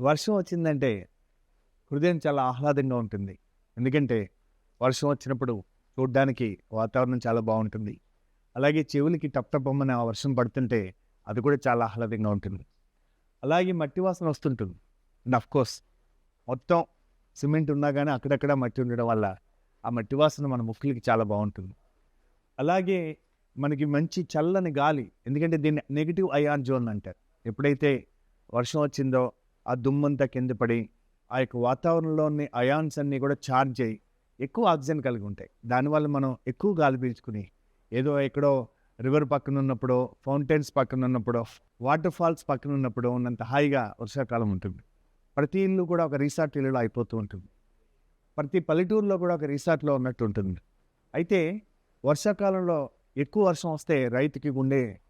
వర్షం వచ్చిందంటే హృదయం చాలా ఆహ్లాదంగా ఉంటుంది. ఎందుకంటే వర్షం వచ్చినప్పుడు చూడ్డానికి వాతావరణం చాలా బాగుంటుంది. అలాగే చెవులకి టప్టపమ్మని ఆ వర్షం పడుతుంటే అది కూడా చాలా ఆహ్లాదంగా ఉంటుంది. అలాగే మట్టి వాసన వస్తుంటుంది. అండ్ అఫ్కోర్స్ మొత్తం సిమెంట్ ఉన్నా కానీ అక్కడక్కడ మట్టి ఉండడం వల్ల ఆ మట్టి వాసన మన ముక్కులకి చాలా బాగుంటుంది. అలాగే మనకి మంచి చల్లని గాలి ఎందుకంటే దీన్ని నెగిటివ్ అయాన్ జోన్ అంటారు. ఎప్పుడైతే వర్షం వచ్చిందో ఆ దుమ్మంతా కింద పడి ఆ యొక్క వాతావరణంలోని అయాన్స్ అన్నీ కూడా ఛార్జ్ అయ్యి ఎక్కువ ఆక్సిజన్ కలిగి ఉంటాయి. దానివల్ల మనం ఎక్కువ గాలి పీల్చుకుని ఏదో ఎక్కడో రివర్ పక్కన ఉన్నప్పుడు ఫౌంటైన్స్ పక్కన ఉన్నప్పుడు వాటర్ ఫాల్స్ పక్కన ఉన్నప్పుడు ఉన్నంత హాయిగా వర్షాకాలం ఉంటుంది. ప్రతి ఇల్లు కూడా ఒక రీసార్ట్ ఇల్లులో అయిపోతూ ఉంటుంది. ప్రతి పల్లెటూరులో కూడా ఒక రీసార్ట్లో ఉన్నట్టు ఉంటుంది. అయితే వర్షాకాలంలో ఎక్కువ వర్షం వస్తే రైతుకి ఉండే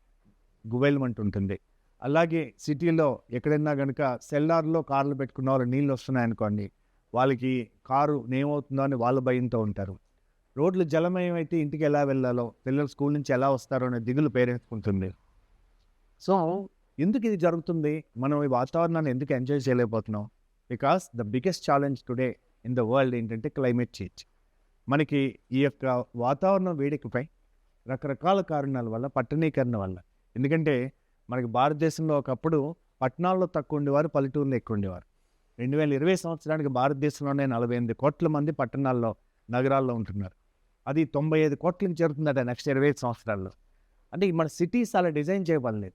గువైల్మెంట్ ఉంటుంది అలాగే సిటీలో ఎక్కడైనా కనుక సెల్లార్లో కార్లు పెట్టుకున్న వాళ్ళు నీళ్ళు వస్తున్నాయనుకోండి వాళ్ళకి కారు ఏమవుతుందో అని వాళ్ళ భయంతో ఉంటారు. రోడ్లు జలమయం అయితే ఇంటికి ఎలా వెళ్ళాలో పిల్లలు స్కూల్ నుంచి ఎలా వస్తారో అనే దిగులు పేరెంట్స్ ఉంటుంది సో ఎందుకు ఇది జరుగుతుంది? మనం ఈ వాతావరణాన్ని ఎందుకు ఎంజాయ్ చేయలేకపోతున్నాం? Because the biggest challenge today in the world ఏంటంటే క్లైమేట్ చేంజ్. మనకి ఈ యొక్క వాతావరణం వేడికపై రకరకాల కారణాల వల్ల పట్టణీకరణ వల్ల. ఎందుకంటే మనకి భారతదేశంలో ఒకప్పుడు పట్టణాల్లో తక్కువ ఉండేవారు పల్లెటూరులో ఎక్కువ ఉండేవారు రెండు వేల ఇరవై సంవత్సరానికి భారతదేశంలోనే నలభై ఎనిమిది కోట్ల మంది పట్టణాల్లో నగరాల్లో ఉంటున్నారు. అది తొంభై ఐదు కోట్లకి చేరుతుందట నెక్స్ట్ ఇరవై ఐదు సంవత్సరాల్లో. అంటే మన సిటీస్ అలా డిజైన్ చేయబడలేదు.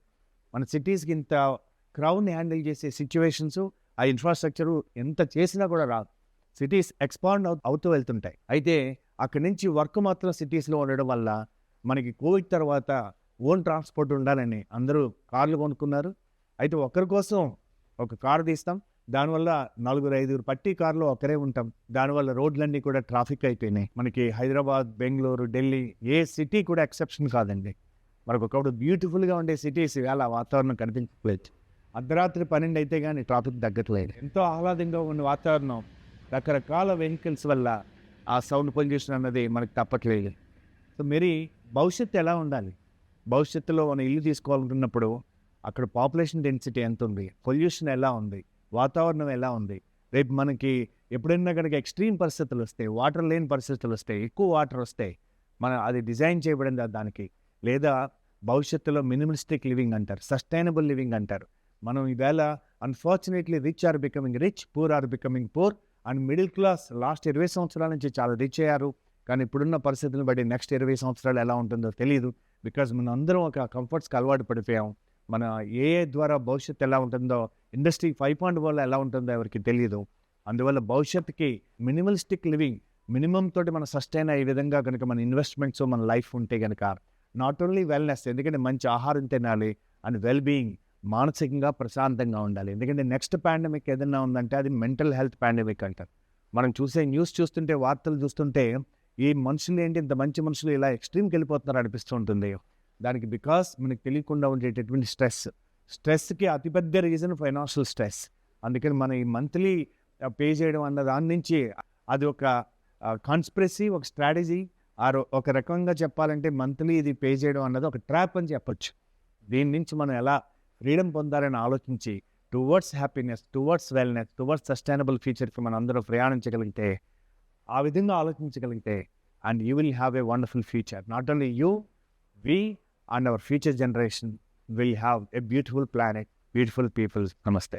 మన సిటీస్కి ఇంత క్రౌడ్ని హ్యాండిల్ చేసే సిచ్యువేషన్స్ ఆ ఇన్ఫ్రాస్ట్రక్చరు ఎంత చేసినా కూడా రాదు. సిటీస్ ఎక్స్పాండ్ అవుతూ వెళ్తుంటాయి. అయితే అక్కడి నుంచి వర్క్ మాత్రం సిటీస్లో ఉండడం వల్ల మనకి కోవిడ్ తర్వాత ఓన్ ట్రాన్స్పోర్ట్ ఉండాలని అందరూ కార్లు కొనుక్కున్నారు. అయితే ఒకరి కోసం ఒక కారు తీస్తాం. దానివల్ల నలుగురు ఐదుగురు పట్టి కారులో ఒకరే ఉంటాం. దానివల్ల రోడ్లన్నీ కూడా ట్రాఫిక్ అయిపోయినాయి. మనకి హైదరాబాద్ బెంగళూరు ఢిల్లీ ఏ సిటీ కూడా ఎక్సెప్షన్ కాదండి. మనకు ఒకప్పుడు బ్యూటిఫుల్గా ఉండే సిటీస్ ఇవాళ వాతావరణం కనిపించలేదు అర్ధరాత్రి పన్నెండు అయితే కానీ ట్రాఫిక్ తగ్గట్లేదు. ఎంతో ఆహ్లాదంగా ఉన్న వాతావరణం రకరకాల వెహికల్స్ వల్ల ఆ సౌండ్ పొల్యూషన్ అన్నది మనకు తప్పట్లేదు. సో మరి భవిష్యత్తు ఎలా ఉండాలి? భవిష్యత్తులో మనం ఇల్లు తీసుకోవాలనుకున్నప్పుడు అక్కడ పాపులేషన్ డెన్సిటీ ఎంత ఉంది? పొల్యూషన్ ఎలా ఉంది? వాతావరణం ఎలా ఉంది? రేపు మనకి ఎప్పుడైనా కనుక ఎక్స్ట్రీమ్ పరిస్థితులు వస్తాయి వాటర్ లేని పరిస్థితులు వస్తాయి ఎక్కువ వాటర్ వస్తాయి మన అది డిజైన్ చేయబడింది దానికి? లేదా భవిష్యత్తులో మినిమలిస్టిక్ లివింగ్ అంటారు సస్టైనబుల్ లివింగ్ అంటారు. మనం ఈవేళ unfortunately rich are becoming rich poor are becoming poor and middle class last ఇరవై సంవత్సరాల నుంచి చాలా రిచ్ అయ్యారు. కానీ ఇప్పుడున్న పరిస్థితులను బట్టి నెక్స్ట్ ఇరవై సంవత్సరాలు ఎలా ఉంటుందో తెలియదు బికాజ్ మనం అందరం ఒక కంఫర్ట్స్కి అలవాటు పడిపోయాం. మన ఏఏ ద్వారా భవిష్యత్తు ఎలా ఉంటుందో ఇండస్ట్రీ ఫైవ్ పాయింట్ వల్ల ఎలా ఉంటుందో ఎవరికి తెలియదు అందువల్ల భవిష్యత్తుకి మినిమలిస్టిక్ లివింగ్ మినిమం తోటి మన సస్టైన్ అయ్యే విధంగా కనుక మన ఇన్వెస్ట్మెంట్స్ మన లైఫ్ ఉంటే కనుక నాట్ ఓన్లీ వెల్నెస్ ఎందుకంటే మంచి ఆహారం తినాలి అండ్ వెల్ బీయింగ్ మానసికంగా ప్రశాంతంగా ఉండాలి. ఎందుకంటే నెక్స్ట్ పాండమిక్ ఏదైనా ఉందంటే అది మెంటల్ హెల్త్ పాండమిక్ అంటారు. మనం చూసే న్యూస్ చూస్తుంటే వార్తలు చూస్తుంటే ఈ మనుషులు ఏంటి? ఇంత మంచి మనుషులు ఇలా ఎక్స్ట్రీమ్కి వెళ్ళిపోతున్నారు అనిపిస్తూ ఉంటుంది. దానికి బికాస్ మనకి తెలియకుండా ఉండేటటువంటి స్ట్రెస్. స్ట్రెస్కి అతిపెద్ద రీజన్ ఫైనాన్షియల్ స్ట్రెస్. అందుకని మన ఈ మంత్లీ పే చేయడం అన్న దాని నుంచి అది ఒక కాన్స్పిరసీ ఒక స్ట్రాటజీ ఆ ఒక రకంగా చెప్పాలంటే మంత్లీ ఇది పే చేయడం అన్నది ఒక ట్రాప్ అని చెప్పొచ్చు. దీని నుంచి మనం ఎలా ఫ్రీడమ్ పొందాలని ఆలోచించి towards happiness towards wellness towards sustainable ఫ్యూచర్కి మనం అందరూ ప్రయాణించగలిగితే ఆ విధంగా ఆలోచించగలిగితే and you will have a wonderful future not only you we and our future generation will have a beautiful planet beautiful peoples నమస్తే